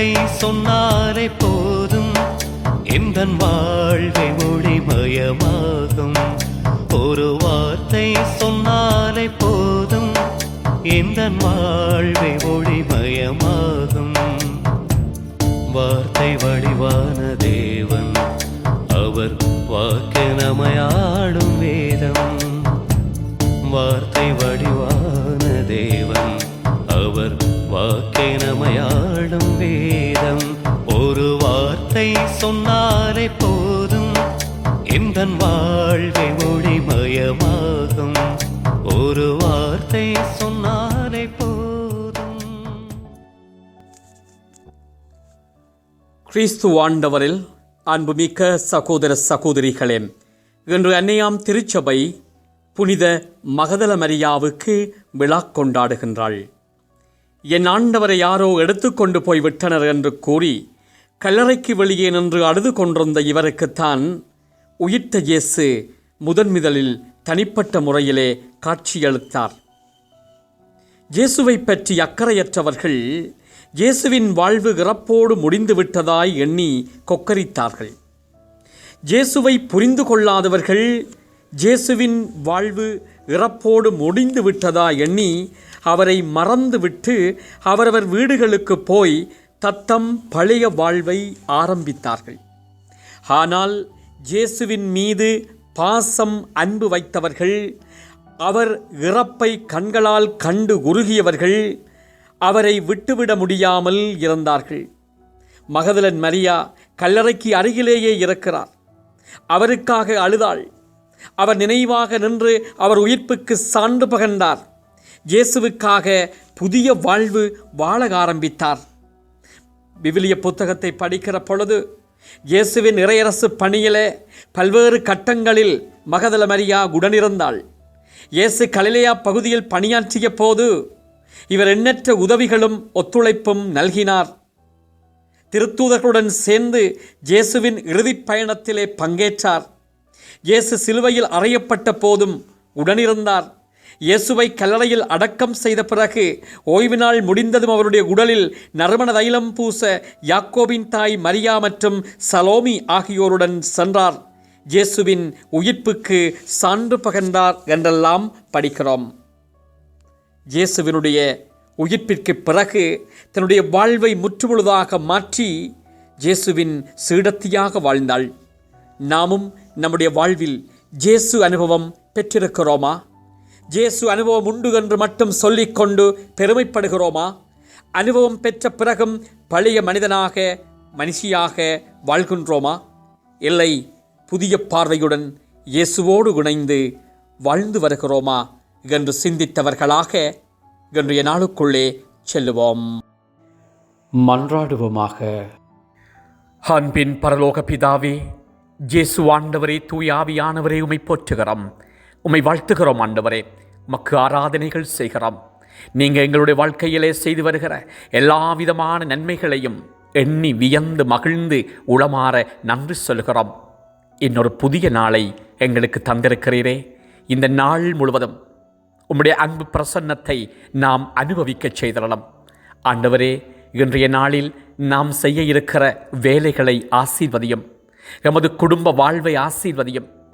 வார்த்தை சொன்னாலே போதும். எந்த வாழ்வை ஒளிமயமாகும். ஒரு வார்த்தை சொன்னாலே போதும். எந்த வாழ்வை ஒளிமயமாகும். வார்த்தை வடிவான தேவன் அவர் வாக்கு நமையாடும் வேதம். வார்த்தை வடிவான தேவன் அவர் வாக்கினமையாளும் வேதம். ஒரு வார்த்தை சொன்னாலே போதும். எந்த வாழ்வை ஒளிமயமாகும். ஒரு வார்த்தை சொன்னாலே போதும். கிறிஸ்து ஆண்டவரில் அன்புமிக்க சகோதர சகோதரிகளே இன்று அன்னையாம் திருச்சபை புனித மகதல மரியாவுக்கு விழா கொண்டாடுகின்றாள். என் ஆண்டவரை யாரோ எடுத்துக்கொண்டு போய் விட்டனர் என்று கூறி கல்லறைக்கு வெளியே நின்று அழுது கொண்டிருந்த இவருக்குத்தான் உயிர்த்த இயேசு முதன்முதலில் தனிப்பட்ட முறையிலே காட்சியளித்தார். இயேசுவை பற்றி அக்கறையற்றவர்கள் இயேசுவின் வாழ்வு இறப்போடு முடிந்து விட்டதாய் எண்ணி கொக்கரித்தார்கள். இயேசுவை புரிந்து கொள்ளாதவர்கள் இயேசுவின் வாழ்வு இறப்போடு முடிந்து விட்டதா எண்ணி அவரை மறந்துவிட்டு அவரவர் வீடுகளுக்கு போய் தத்தம் பழைய வாழ்வை ஆரம்பித்தார்கள். ஆனால் இயேசுவின் மீது பாசம் அன்பு வைத்தவர்கள் அவர் இறப்பை கண்களால் கண்டு உருகியவர்கள் அவரை விட்டுவிட முடியாமல் இருந்தார்கள். மகதலன் மரியா கல்லறைக்கு அருகிலேயே இருக்கிறார். அவருக்காக அழுதாள். அவர் நினைவாக நின்று அவர் உயிர்ப்புக்கு சான்று பகர்ந்தார் இயேசுவுக்காக புதிய வாழ்வு வாழ ஆரம்பித்தார். விவிலிய புத்தகத்தை படிக்கிற பொழுது இயேசுவின் இறையரசு பணியிலே பல்வேறு கட்டங்களில் மகதல மரியா உடனிருந்தாள். இயேசு கலிலையா பகுதியில் பணியாற்றிய போது இவர் எண்ணற்ற உதவிகளும் ஒத்துழைப்பும் நல்கினார். திருத்தூதர்களுடன் சேர்ந்து இயேசுவின் இறுதிப் பயணத்திலே பங்கேற்றார். இயேசு சிலுவையில் அறையப்பட்ட போதும் உடனிருந்தார். இயேசுவை கல்லறையில் அடக்கம் செய்த பிறகு ஓய்வு நாள் முடிந்ததும் அவருடைய உடலில் நறுமண தைலம் பூச யாக்கோபின் தாய் மரியா மற்றும் சலோமி ஆகியோருடன் சென்றார். இயேசுவின் உயிர்ப்புக்கு சான்று பகர்ந்தார் என்றெல்லாம் படிக்கிறோம். இயேசுவினுடைய உயிர்ப்பிற்கு பிறகு தன்னுடைய வாழ்வை முற்றுமுழுதாக மாற்றி இயேசுவின் சீடத்தியாக வாழ்ந்தாள். நாமும் நம்முடைய வாழ்வில் ஜேசு அனுபவம் பெற்றிருக்கிறோமா? ஜேசு அனுபவம் உண்டு என்று மட்டும் சொல்லிக்கொண்டு பெருமைப்படுகிறோமா? அனுபவம் பெற்ற பிறகும் பழைய மனிதனாக மனுஷியாக வாழ்கின்றோமா? இல்லை புதிய பார்வையுடன் இயேசுவோடு இணைந்து வாழ்ந்து வருகிறோமா என்று சிந்தித்தவர்களாக இன்றைய நாளுக்குள்ளே செல்லுவோம். மன்றாடுவோமாக. அன்பின் பரலோக பிதாவே ஜேசு ஆண்டவரே தூயாவியானவரே உமை போற்றுகிறோம். உம்மை வாழ்த்துகிறோம் ஆண்டவரே. மக்கு ஆராதனைகள் செய்கிறோம். நீங்கள் எங்களுடைய வாழ்க்கையிலே செய்து வருகிற எல்லா விதமான நன்மைகளையும் எண்ணி வியந்து மகிழ்ந்து உளமாற நன்றி சொல்கிறோம் இன்னொரு புதிய நாளை எங்களுக்கு தந்திருக்கிறீரே. இந்த நாள் முழுவதும் உம்முடைய அன்பு பிரசன்னத்தை நாம் அனுபவிக்கச் செய்திடலாம். ஆண்டவரே இன்றைய நாளில் நாம் செய்ய இருக்கிற வேலைகளை ஆசீர்வதியும் எமது குடும்ப வாழ்வை ஆசீர்வதியும்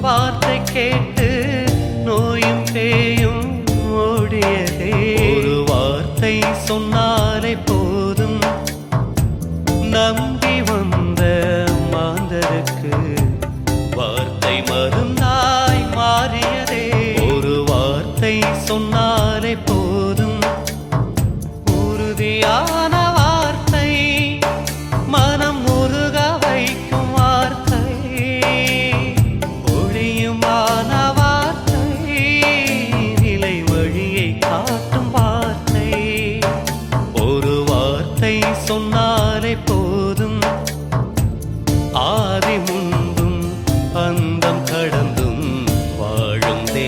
வார்த்தை கேட்டு நோயும் பேயும் ஓடியதே. ஒரு வார்த்தை சொன்னாலே போதும். நம்பி வந்த மாந்தருக்கு வார்த்தை மருந்து அந்தம் கடந்தும் வாழும் தே